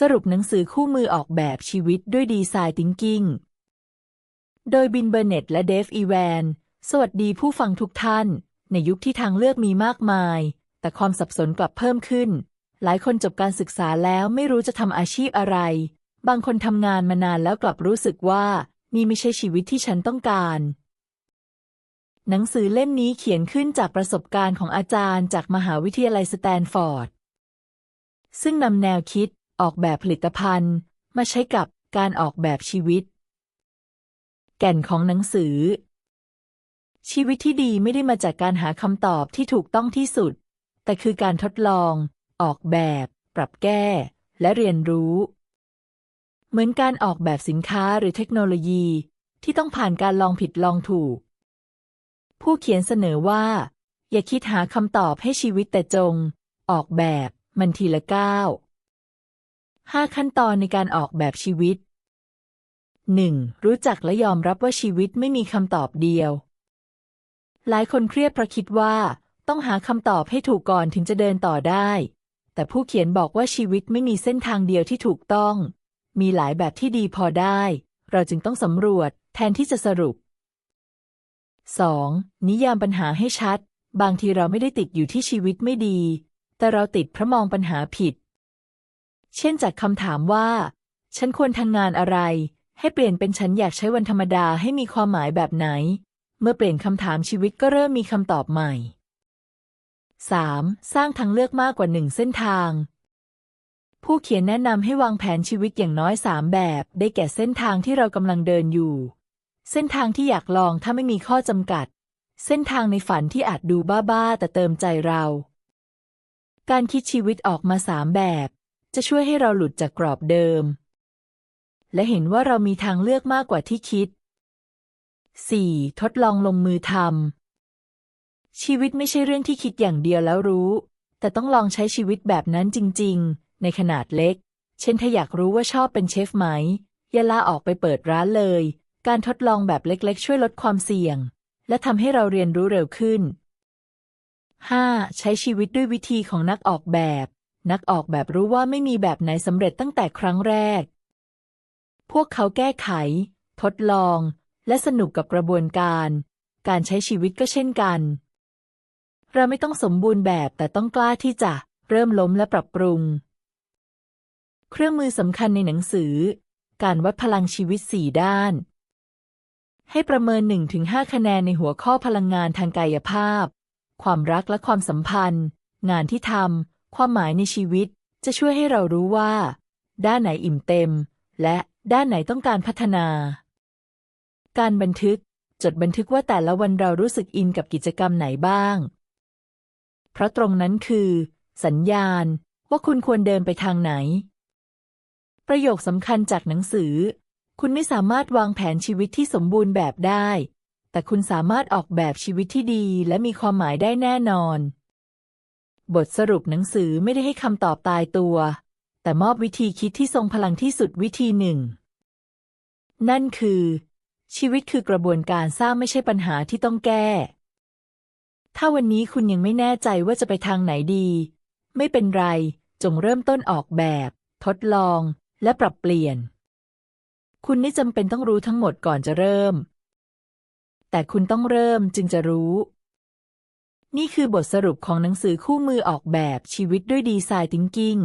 สรุปหนังสือคู่มือออกแบบชีวิตด้วยดีไซน์ทิงกิ้ง โดยบินเบอร์เน็ตและเดฟอีแวน สวัสดีผู้ฟังทุกท่าน ในยุคที่ทางเลือกมีมากมาย แต่ความสับสนกลับเพิ่มขึ้น หลายคนจบการศึกษาแล้วไม่รู้จะทำอาชีพอะไร บางคนทำงานมานานแล้วกลับรู้สึกว่า นี่ไม่ใช่ชีวิตที่ฉันต้องการ หนังสือเล่มนี้เขียนขึ้นจากประสบการณ์ของอาจารย์จากมหาวิทยาลัยสแตนฟอร์ดซึ่งนำแนวคิด ออกแบบผลิตภัณฑ์ มาใช้กับการออกแบบชีวิต แก่นของหนังสือ ชีวิตที่ดีไม่ได้มาจากการหาคำตอบที่ถูกต้องที่สุด แต่คือการทดลอง ออกแบบ ปรับแก้ และเรียนรู้ เหมือนการออกแบบสินค้าหรือเทคโนโลยี ที่ต้องผ่านการลองผิดลองถูก ผู้เขียนเสนอว่า อย่าคิดหาคำตอบให้ชีวิตแต่จง ออกแบบมันทีละก้าว ห้าขั้นตอนในการออกแบบชีวิต 1. รู้จักและยอมรับว่าชีวิตไม่มีคำตอบเดียว หลายคนเครียดเพราะคิดว่า ต้องหาคำตอบให้ถูกก่อนถึงจะเดินต่อได้ แต่ผู้เขียนบอกว่าชีวิตไม่มีเส้นทางเดียวที่ถูกต้อง มีหลายแบบที่ดีพอได้ เราจึงต้องสำรวจ แทนที่จะสรุป 2. นิยามปัญหาให้ชัด บางทีเราไม่ได้ติดอยู่ที่ชีวิตไม่ดี แต่เราติดเพราะมองปัญหาผิด เช่นจากคำถามว่า ฉันควรทำงานอะไร ให้เปลี่ยนเป็นฉันอยากใช้วันธรรมดาให้มีความหมายแบบไหน เมื่อเปลี่ยนคำถามชีวิตก็เริ่มมีคำตอบใหม่ 3. สร้างทางเลือกมากกว่าหนึ่งเส้นทาง ผู้เขียนแนะนำให้วางแผนชีวิตอย่างน้อยสามแบบ ได้แก่เส้นทางที่เรากำลังเดินอยู่ เส้นทางที่อยากลองถ้าไม่มีข้อจำกัด เส้นทางในฝันที่อาจดูบ้าๆแต่เติมใจเรา การคิดชีวิตออกมาสามแบบ จะช่วยให้เราหลุดจากกรอบเดิม และเห็นว่าเรามีทางเลือกมากกว่าที่คิด 4. ทดลองลงมือทำชีวิตไม่ใช่เรื่องที่คิดอย่างเดียวแล้วรู้ แต่ต้องลองใช้ชีวิตแบบนั้นจริง ๆ ในขนาดเล็ก เช่นถ้าอยากรู้ว่าชอบเป็นเชฟไหม อย่าลาออกไปเปิดร้านเลย การทดลองแบบเล็กๆ ช่วยลดความเสี่ยง และทำให้เราเรียนรู้เร็วขึ้น 5. ใช้ชีวิตด้วยวิธีของนักออกแบบ นักออกแบบรู้ว่าไม่มีแบบไหนสำเร็จตั้งแต่ครั้งแรก พวกเขาแก้ไข ทดลอง และสนุกกับกระบวนการ การใช้ชีวิตก็เช่นกัน เราไม่ต้องสมบูรณ์แบบแต่ต้องกล้าที่จะเริ่มล้มและปรับปรุง เครื่องมือสำคัญในหนังสือ การวัดพลังชีวิตสี่ด้าน ให้ประเมิน 1-5 คะแนนในหัวข้อพลังงานทางกายภาพ ความรักและความสัมพันธ์ งานที่ทำ ความหมายในชีวิตจะช่วยให้เรารู้ว่า ด้านไหนอิ่มเต็ม และด้านไหนต้องการพัฒนา การบันทึก จดบันทึกว่าแต่ละวันเรารู้สึกอินกับกิจกรรมไหนบ้าง เพราะตรงนั้นคือ สัญญาณว่าคุณควรเดินไปทางไหน ประโยคสำคัญจากหนังสือ คุณไม่สามารถวางแผนชีวิตที่สมบูรณ์แบบได้ แต่คุณสามารถออกแบบชีวิตที่ดีและมีความหมายได้แน่นอน บทสรุปหนังสือไม่ได้ให้คำตอบตายตัว แต่มอบวิธีคิดที่ทรงพลังที่สุดวิธีหนึ่ง นั่นคือ ชีวิตคือกระบวนการสร้างไม่ใช่ปัญหาที่ต้องแก้ ถ้าวันนี้คุณยังไม่แน่ใจว่าจะไปทางไหนดี ไม่เป็นไร จงเริ่มต้นออกแบบ ทดลอง และปรับเปลี่ยน คุณไม่จำเป็นต้องรู้ทั้งหมดก่อนจะเริ่ม แต่คุณต้องเริ่มจึงจะรู้ นี่คือบทสรุปของหนังสือคู่มือออกแบบชีวิตด้วยดีไซน์ทิงกิ้ง